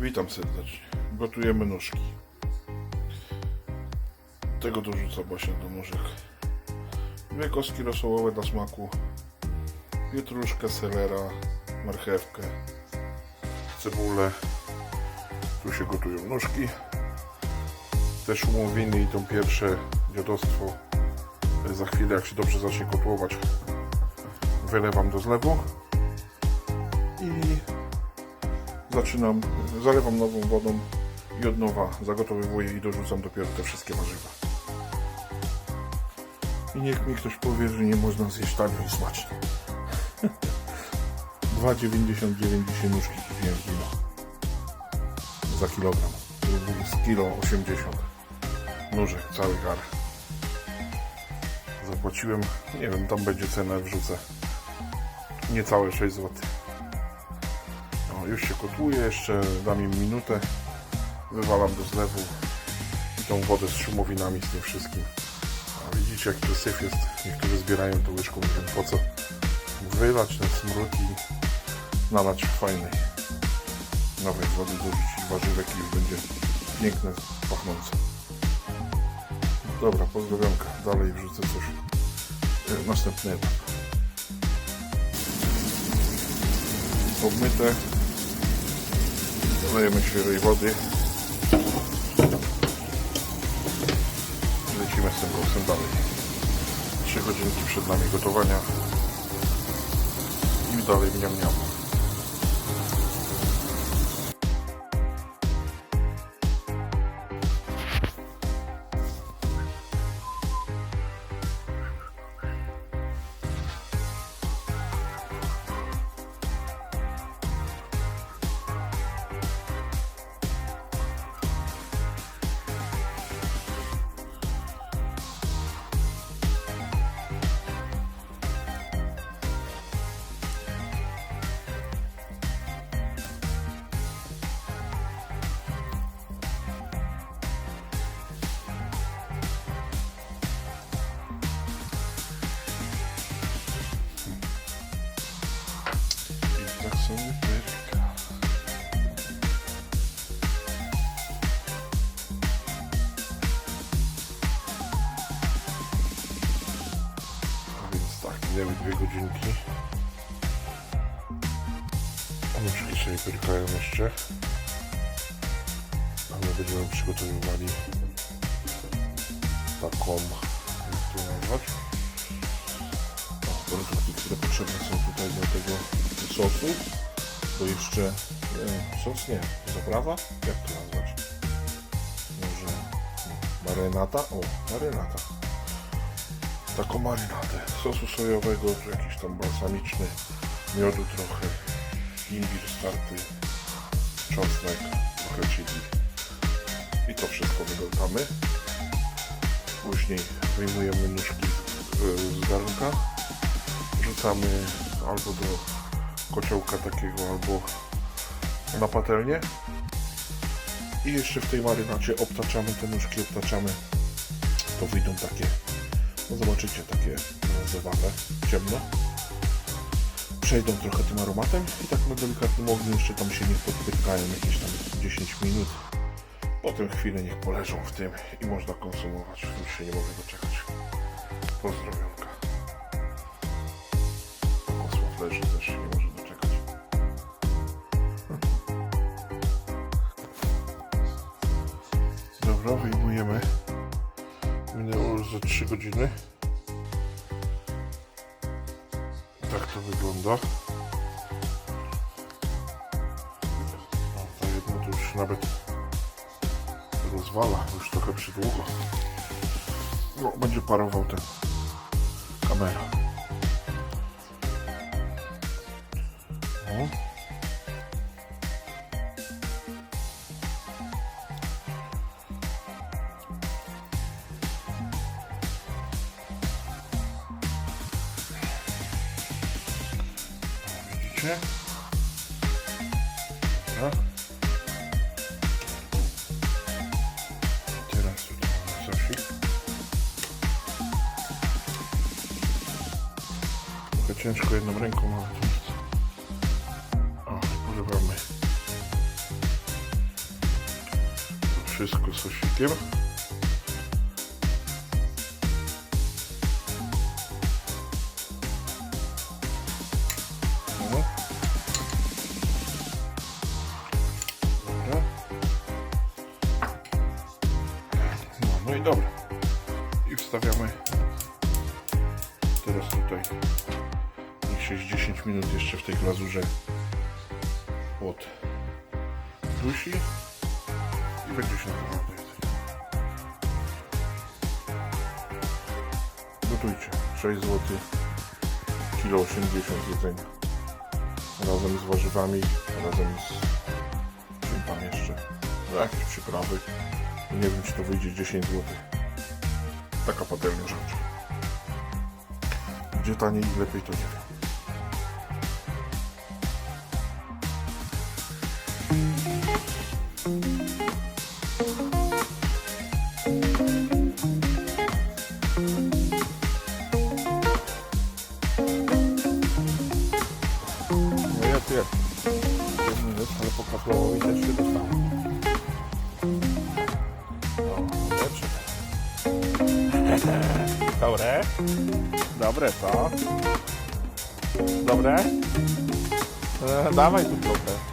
Witam serdecznie. Gotujemy nóżki. Tego dorzucam właśnie do nóżek. Dwie kostki rosołowe dla smaku. Pietruszkę, selera, marchewkę, cebulę. Tu się gotują nóżki. Te szumowiny idą pierwsze dziadostwo. Za chwilę jak się dobrze zacznie kotłować wylewam do zlewu i zaczynam, zalewam nową wodą i od nowa zagotowywuję i dorzucam dopiero te wszystkie warzywa. I niech mi ktoś powie, że nie można zjeść tanio i smacznie. 2,99 dzisiaj nóżki kupiłem w kilo. Za kilogram. Z kilo 80 nóżek, cały gar. Zapłaciłem, nie wiem, tam będzie cena, wrzucę. Niecałe 6 zł. Już się kotłuje, jeszcze dam im minutę. Wywalam do zlewu tą wodę z szumowinami, z tym wszystkim. A widzicie, jaki to syf jest. Niektórzy zbierają to łyżką, nie wiem po co. Wylać ten smród i nalać fajnej nowej wody, dorzucić warzywek i już będzie piękne, pachnące. Dobra, pozdrowionka. Dalej wrzucę coś. e, Następny etap. Obmyte. Dodajemy świeżej wody. Lecimy z tym koksem dalej. 3 godzinki przed nami gotowania. I dalej mniam mniam. I tak sobie pyrka. A więc tak, minęły dwie godzinki. Nóżki sobie pyrkają jeszcze. A my będziemy przygotowywali taką, jak to nazwać? O, które potrzebne są tutaj do tego sosu. To jeszcze e, sos nie, zaprawa? Jak to nazwać? Może marynata? O, marynata. Taką marynatę sosu sojowego, czy jakiś tam balsamiczny, miodu trochę, imbir starty, czosnek, trochę chili. I to wszystko wygotamy. Później wyjmujemy nóżki z, z garnka, wrzucamy albo do kociołka takiego, albo na patelnię. I jeszcze w tej marynacie obtaczamy te nóżki, obtaczamy. To wyjdą takie, no zobaczycie, takie brązowawe, ciemno. Przejdą trochę tym aromatem i tak na delikatnym ogniu jeszcze tam się niech podpytkają jakieś tam 10 minut. Potem chwilę niech poleżą w tym i można konsumować. Już się nie mogę doczekać. Pozdrowionka. Dobra, wyjmujemy. Minęło już za 3 godziny. Tak to wygląda. O, ta jedna to już nawet rozwala, już trochę przydługo. No, będzie parował ten kamera. Widzicie? Dobra. Teraz tutaj mamy sosik. Trochę ciężko jedną ręką, ale. O, polewamy Wszystko sosikiem. No, i dobra. I wstawiamy teraz tutaj. Niech się z 10 minut jeszcze w tej glazurze od dusi i będzie się jedzenia. Gotujcie. 6 zł. Kilo 80 jedzenia. Razem z warzywami, razem z czym tam jeszcze? No, jakieś przyprawy. Nie wiem czy to wyjdzie 10 zł. Taka patelnia rzecz. Gdzie taniej i lepiej to nie wiem. No jest, jest. Jeden jest, ale po kaplowowi też się. Dobre. Dobre, co? Dobre? E, dawaj tu trochę.